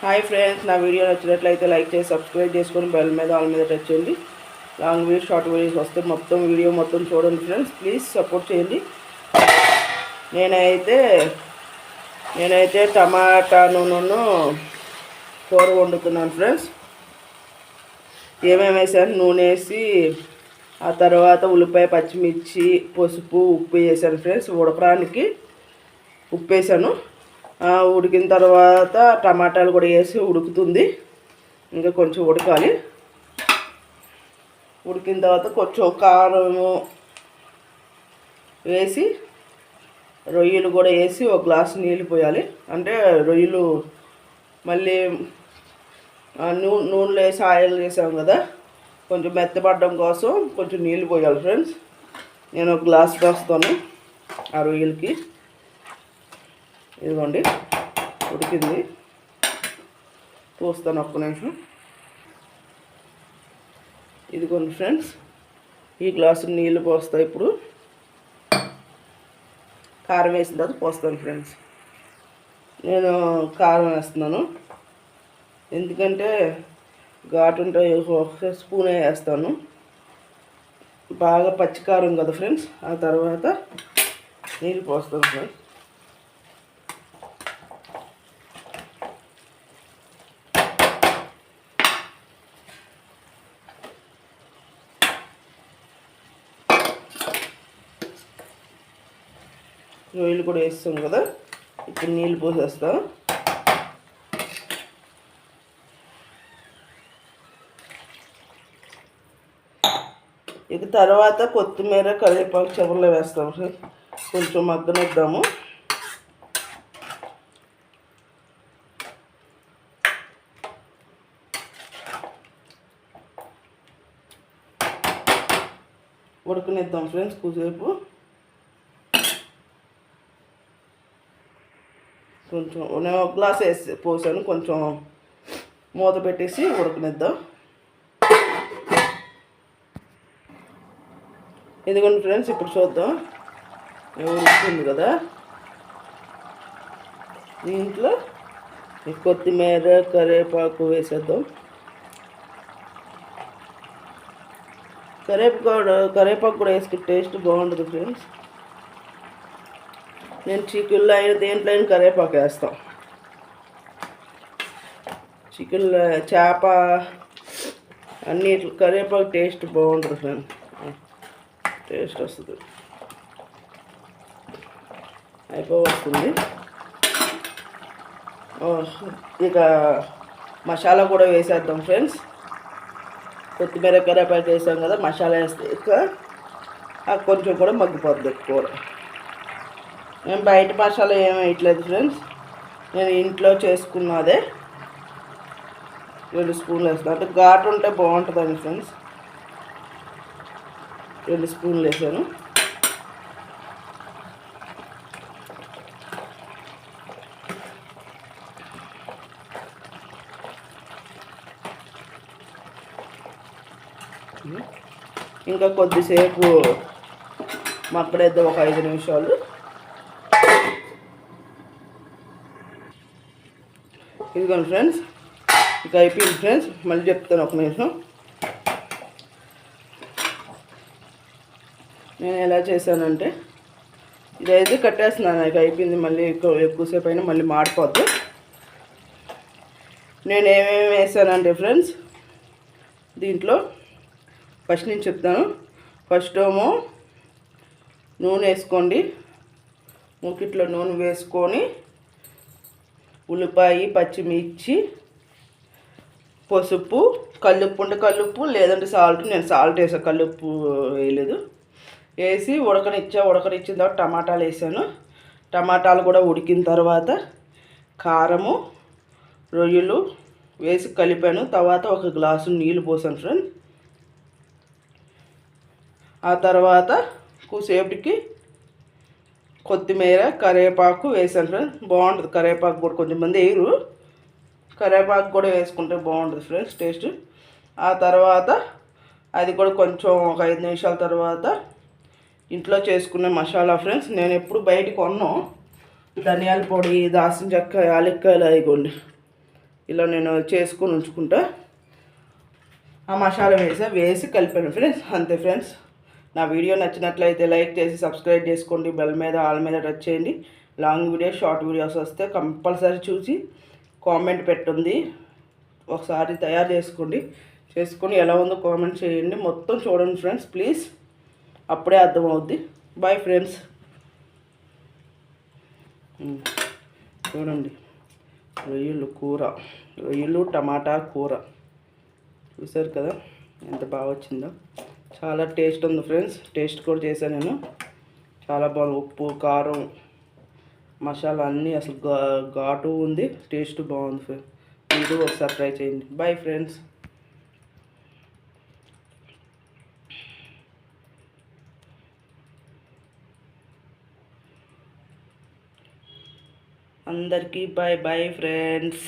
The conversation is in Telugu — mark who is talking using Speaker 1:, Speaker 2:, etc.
Speaker 1: హాయ్ ఫ్రెండ్స్ నా వీడియో నచ్చినట్లయితే లైక్ చేసి సబ్స్క్రైబ్ చేసుకొని బెల్ మీద ఆల్ మీద టచ్ చేయండి. లాంగ్ వీడియో షార్ట్ వీడియోస్ వస్తే మొత్తం వీడియో మొత్తం చూడండి ఫ్రెండ్స్. ప్లీజ్ సపోర్ట్ చేయండి. నేనైతే నేనైతే టమాటా నూనెను కూర వండుతున్నాను ఫ్రెండ్స్. ఏమేమి వేసాను? నూనె వేసి ఆ తర్వాత ఉల్లిపాయ పచ్చిమిర్చి పసుపు ఉప్పు వేసాను ఫ్రెండ్స్. ఉడకడానికి ఉప్పు వేసాను. ఉడికిన తర్వాత టమాటాలు కూడా వేసి ఉడుకుతుంది. ఇంకా కొంచెం ఉడకాలి. ఉడికిన తర్వాత కొంచెం కారము వేసి రొయ్యలు కూడా వేసి ఒక గ్లాస్ నీళ్ళు పోయాలి. అంటే రొయ్యలు మళ్ళీ నూ నూనెలో వేసి ఆయిల్ వేసాం కదా కొంచెం మెత్తపడడం కోసం కొంచెం నీళ్ళు పోయాలి ఫ్రెండ్స్. నేను ఒక గ్లాస్ పోస్తాను ఆ రొయ్యలకి. ఇదిగోండి ఉడికింది. పోస్తాను ఒక్క నిమిషం. ఇదిగోండి ఫ్రెండ్స్ ఈ గ్లాసు నీళ్ళు పోస్తా ఇప్పుడు. కారం వేసిన తర్వాత పోస్తాను ఫ్రెండ్స్. నేను కారం వేస్తున్నాను. ఎందుకంటే ఘాటు ఉంటే ఒక స్పూన్ వేస్తాను. బాగా పచ్చికారం కదా ఫ్రెండ్స్ ఆ తర్వాత నీళ్ళు పోస్తాను ఫ్రెండ్స్. రొయ్యలు కూడా వేస్తాం కదా. ఇప్పుడు నీళ్ళు పోసేస్తా. ఇక తర్వాత కొత్తిమీర కరివేపాకు చెవరలో వేస్తాం సార్. కొంచెం మగ్గనిద్దాము. ఉడకనిద్దాం ఫ్రెండ్స్ కొద్దిసేపు. కొంచెం నేను ఒక గ్లాస్ వేసి పోసాను. కొంచెం మూత పెట్టేసి ఉడకనిద్దాం. ఎందుకంటే ఫ్రెండ్స్ ఇప్పుడు చూద్దాం. ఉడుకుతుంది కదా? దీంట్లో కొత్తిమీర కరివేపాకు వేసేద్దాం. కరివేపాకు కరివేపాకు కూడా వేసుకుంటే టేస్ట్ బాగుంటుంది ఫ్రెండ్స్. నేను చికెన్లో అయిన దేంట్లో అయినా కరివేపాకు వేస్తాం. చికెన్ చేప అన్ని కరివేపాకు టేస్ట్ బాగుంటుంది ఫ్రెండ్. టేస్ట్ వస్తుంది. అయిపోతుంది ఇక మసాలా కూడా వేసేద్దాం ఫ్రెండ్స్. కొత్తిమీర కరివేపాకు వేసాం కదా మసాలా వేస్తే ఇక కొంచెం కూడా మగ్గిపోతుంది కూర నేను బయట మసాలా ఏమి వేయట్లేదు ఫ్రెండ్స్. నేను ఇంట్లో చేసుకున్నదే. రెండు స్పూన్లు వేస్తాను అంటే ఘాటు ఉంటే బాగుంటుందండి ఫ్రెండ్స్. రెండు స్పూన్లు వేసాను. ఇంకా కొద్దిసేపు మక్కడేద్దాం ఒక ఐదు నిమిషాలు. ఇదిగోండి ఫ్రెండ్స్. ఇక అయిపోయింది ఫ్రెండ్స్. మళ్ళీ చెప్తాను ఒక నిమిషం. నేను ఎలా చేశానంటే ఇదైతే కట్టేస్తున్నాను. ఇక అయిపోయింది. మళ్ళీ ఎక్కువ ఎక్కువసేపు అయినా మళ్ళీ మాడిపోద్ది. నేను ఏమేమి వేసానంటే ఫ్రెండ్స్ దీంట్లో ఫస్ట్ నేను చెప్తాను. ఫస్ట్ ఏమో నూనె వేసుకోండి. మూకిట్లో నూనె వేసుకొని ఉల్లిపాయ పచ్చిమిర్చి పసుపు కల్లుప్పు ఉంటే కల్లుప్పు లేదంటే సాల్ట్. నేను సాల్ట్ వేసా కల్లుప్పు వేయలేదు. వేసి ఉడకనిచ్చా ఉడకనిచ్చిన తర్వాత టమాటాలు వేసాను. టమాటాలు కూడా ఉడికిన తర్వాత కారము రొయ్యలు వేసి కలిపాను. తర్వాత ఒక గ్లాసు నీళ్ళు పోసాను ఫ్రెండ్. ఆ తర్వాత కూసేపటికి కొత్తిమీర కరివేపాకు వేసాను ఫ్రెండ్స్. బాగుంటుంది. కరివేపాకు కూడా కొంచెం మంది వేయరు. కరివేపాకు కూడా వేసుకుంటే బాగుంటుంది ఫ్రెండ్స్ టేస్ట్. ఆ తర్వాత అది కూడా కొంచెం ఒక ఐదు నిమిషాల తర్వాత ఇంట్లో చేసుకునే మసాలా ఫ్రెండ్స్. నేను ఎప్పుడు బయట కొన్నాను ధనియాల పొడి దాసిన చెక్క యాలక్కాయలు అయిగోండి ఇలా నేను చేసుకొని ఉంచుకుంటా. ఆ మసాలా వేసా వేసి కలిపాను ఫ్రెండ్స్. అంతే ఫ్రెండ్స్. నా వీడియో నచ్చినట్లయితే లైక్ చేసి సబ్స్క్రైబ్ చేసుకోండి. బెల్ మీద ఆల్ మీద టచ్ చేయండి. లాంగ్ వీడియో షార్ట్ వీడియోస్ వస్తే కంపల్సరీ చూసి కామెంట్ పెట్టుంది ఒకసారి తయారు చేసుకోండి. చేసుకొని ఎలా ఉందో కామెంట్ చేయండి. మొత్తం చూడండి ఫ్రెండ్స్ ప్లీజ్. అప్పుడే అర్థమవుద్ది. Bye friends. చూడండి. రొయ్యలు కూర రొయ్యలు టమాటా కూర. చూసారు కదా? ఎంత బాగా వచ్చిందో. చాలా టేస్ట్ ఉంది ఫ్రెండ్స్. టేస్ట్ కూడా చేశాను నేను. చాలా బాగుంది. ఉప్పు కారం మసాలా అన్నీ అసలు ఘా ఘాటు ఉంది. టేస్ట్ బాగుంది ఫ్రెండ్స్ మీరు ఒకసారి ట్రై చేయండి. బాయ్ ఫ్రెండ్స్ అందరికీ బాయ్ బాయ్ ఫ్రెండ్స్